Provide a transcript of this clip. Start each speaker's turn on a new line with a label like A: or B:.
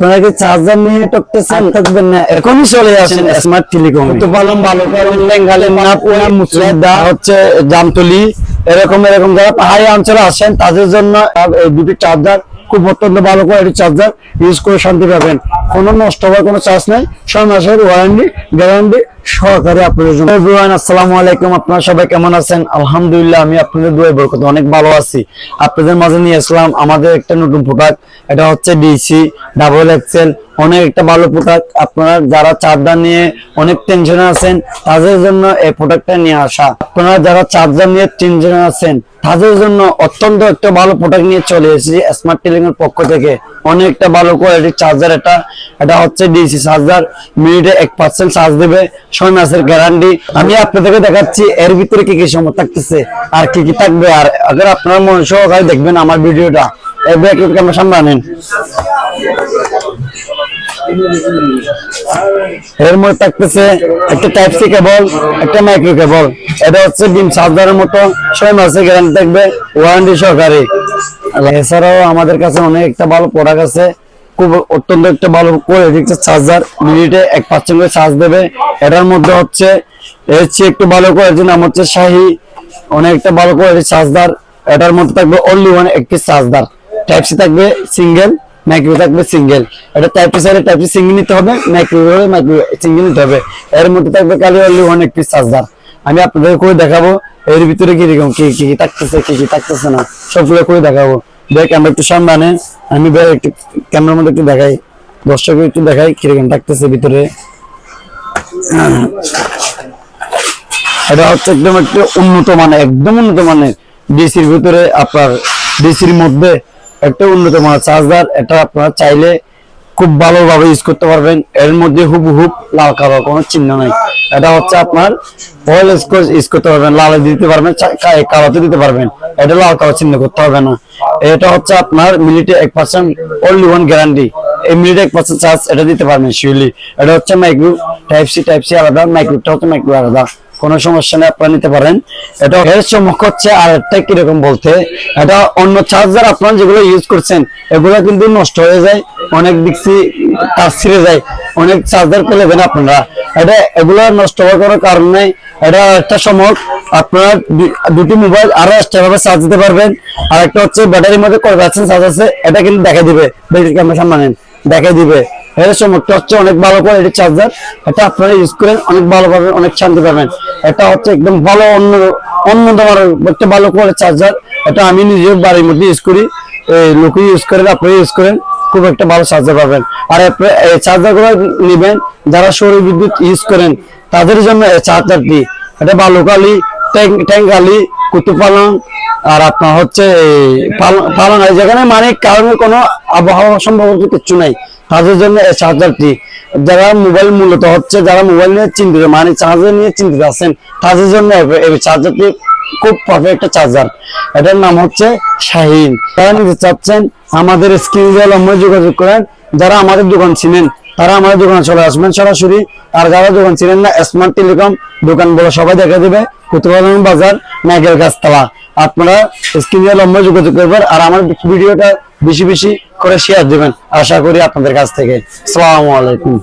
A: আপনারা কি চার্জার নিয়ে টকতেছেন থাকবেন না? এখনই চলে আসেন স্মার্ট টেলিকম তো ভালো করে বেঙ্গালে মুসলিদা হচ্ছে জামতলি। এরকম এরকম যারা পাহাড়ি অঞ্চলে আসেন তাদের জন্য এই দুটি চার্জার খুব অত্যন্ত ভালো কোয়ালিটির চার্জার। ইউজ করে শান্তি পাবেন। কোনো নষ্ট হওয়ার কোনো চার্জ নাই। ছয় মাসের ওয়ারেন্টি গ্যারান্টি সহকারে আপনাদের আপনারা সবাই কেমন আছেন? আলহামদুলিল্লাহ, আমি আপনাদের বরকত, অনেক ভালো আছি। আপনাদের মাঝে নিয়ে আসলাম আমাদের একটা নতুন প্রোডাক্ট এটা হচ্ছে ডিসি ডাবল এক্সেল অনেক একটা ভালো প্রোডাক্ট আপনারা যারা চার্জার নিয়ে অনেক টেনশনে আছেন, তাদের জন্য এই প্রোডাক্টটা নিয়ে আসা। আপনারা যারা চার্জার নিয়ে টেনশনে আছেন, তাদের জন্য অত্যন্ত একটা ভালো প্রোডাক্ট নিয়ে চলে এসেছি স্মার্ট টেলিং এর পক্ষ থেকে। অনেকটা ভালো কোয়ালিটির চার্জার এটা। এটা হচ্ছে ডিসি চার্জার মিনিটে এক পার্সেন্ট চার্জ দেবে, ছয় মাসের গ্যারান্টি আমি আপনাদেরকে দেখাচ্ছি, এর ভিতরে কি কি সময় থাকতেছে, আর কি কি থাকবে, আর আগে আপনারা মন সহকারে দেখবেন আমার ভিডিওটা। এছাড়াও আমাদের কাছে অনেকটা ভালো প্রোডাক্ট আছে। খুব অত্যন্ত একটা ভালো কোয়ালিটি চার্জার মিনিটে এক পার্সেন্ট করে চার্জ দেবে। এটার মধ্যে হচ্ছে চেয়ে একটু ভালো কোয়ালিটির নাম হচ্ছে শাহি অনেকটা ভালো কোয়ালিটির চার্জার এটার মধ্যে থাকবে অনলি ওয়ান একটি চার্জার টাইপ সি থাকবে সিঙ্গেল মাইক্রো থাকবে সিঙ্গেল এটা টাইপ সি সাইডে টাইপ সি সিঙ্গেল নিতে হবে মাইক্রো হলে মাইক্রো সিঙ্গেল নিতে হবে। এর মধ্যে থাকবে খালি অনলি ওয়ান একটি চার্জার আমি আপনাদের করে দেখাবো, এর ভিতরে কি রকম কি কি কি থাকতেছে, কি কি থাকতেছে না, সবগুলো করে দেখাবো। দেখ, আমরা একটু সামনে আনে। আমি বের একটু ক্যামেরার মধ্যে একটু দেখাই। দর্শক একটু দেখাই কীরকম থাকতেছে ভিতরে। এটা হচ্ছে একদম একটু উন্নত মানের, একদম উন্নত মানের ডিসির ভিতরে আপনার, ডিসির মধ্যে একটা উন্নত মানের চার্জার। এটা আপনারা চাইলে খুব ভালোভাবে ইউজ করতে পারবেন। এর মধ্যে হুবহুব লাল কালো কোনো চিহ্ন নাই। এটা হচ্ছে আপনার অয়েল ইউজ করতে পারবেন, লালে দিতে পারবেন কালোতে দিতে পারবেন। এটা লাল কালো চিহ্ন করতে হবে না। এটা হচ্ছে আপনার মিনিটে এক পার্সেন্ট অনলি ওয়ান গ্যারান্টি এই মিনিটে এক পার্সেন্ট চার্জ এটা দিতে পারবেন শিওরলি এটা হচ্ছে micro type C type C আলাদা মাইক্রোটা হচ্ছে মাইক্রো আলাদা। কোনো সমস্যা নেই, আপনারা নিতে পারেন। এটা এর চমক হচ্ছে আর একটা কীরকম বলতে, এটা অন্য চার্জার আপনারা যেগুলো ইউজ করছেন, এগুলো কিন্তু নষ্ট হয়ে যায়, অনেক দেখছি তার ছিঁড়ে যায়। অনেক চার্জার পেলে দেন আপনারা। এটা এগুলো নষ্ট হওয়ার কোনো কারণ নেই। এটা একটা চমক আপনারা দুটি মোবাইল আরও এক্সট্রা ভাবে চার্জ দিতে পারবেন। আর একটা হচ্ছে ব্যাটারির মধ্যে কয় পার্সেন্ট চার্জ আছে, এটা কিন্তু দেখা দিবে। ব্যাটারি ক্যামেরা সামনে দেখা দিবে। এর চমকটা হচ্ছে অনেক ভালো কোয়ালিটির চার্জার এটা আপনারা ইউজ করেন, অনেক ভালো পাবেন, অনেক শান্তি পাবেন। এটা হচ্ছে একদম ভালো অন্য অন্য তোমার একটা ভালো কোয়ালিটির চার্জার এটা আমি নিজে বাড়ির মধ্যে ইউজ করি। লোকে ইউজ করেন আপনারা ইউজ করেন। খুব একটা ভালো চার্জার পাবেন। আর এই চার্জারগুলো নিবেন, যারা সৌর বিদ্যুৎ ইউজ করেন, তাদের জন্য এই চার্জারটি এটা বালুকালি ট্যাঙ্গালি কুতুব পালং আর আপনার হচ্ছে এই পাল- পালং যেখানে মানে কারণে কোনো আবহাওয়া সম্ভবত কিছু নাই, তাদের জন্য এই চার্জারটি যারা মোবাইল মূলত হচ্ছে, যারা মোবাইল নিয়ে চিন্তিত মানে চার্জার নিয়ে চিন্তিত আছেন, তাদের জন্য এই চার্জারটি খুব পারফেক্ট একটা চার্জার এটার নাম হচ্ছে শাহিন। তারা নিতে চাচ্ছেন আমাদের স্ক্রিন দিয়ে যোগাযোগ করেন। যারা আমাদের দোকান চিনেন, তারা আমাদের দোকানে চলে আসবেন সরাসরি। আর যারা দোকান চিনেন না স্মার্ট টেলিকম দোকান বলে সবাই দেখা দেবে। কুতুবাগান বাজার, নাগের গাছতলা। আপনারা স্ক্রিন দিয়ে নম্বরে যোগাযোগ করবেন আর আমার ভিডিওটা বেশি বেশি করে শেয়ার দেবেন। আশা করি আপনাদের কাছ থেকে। আসসালামু আলাইকুম।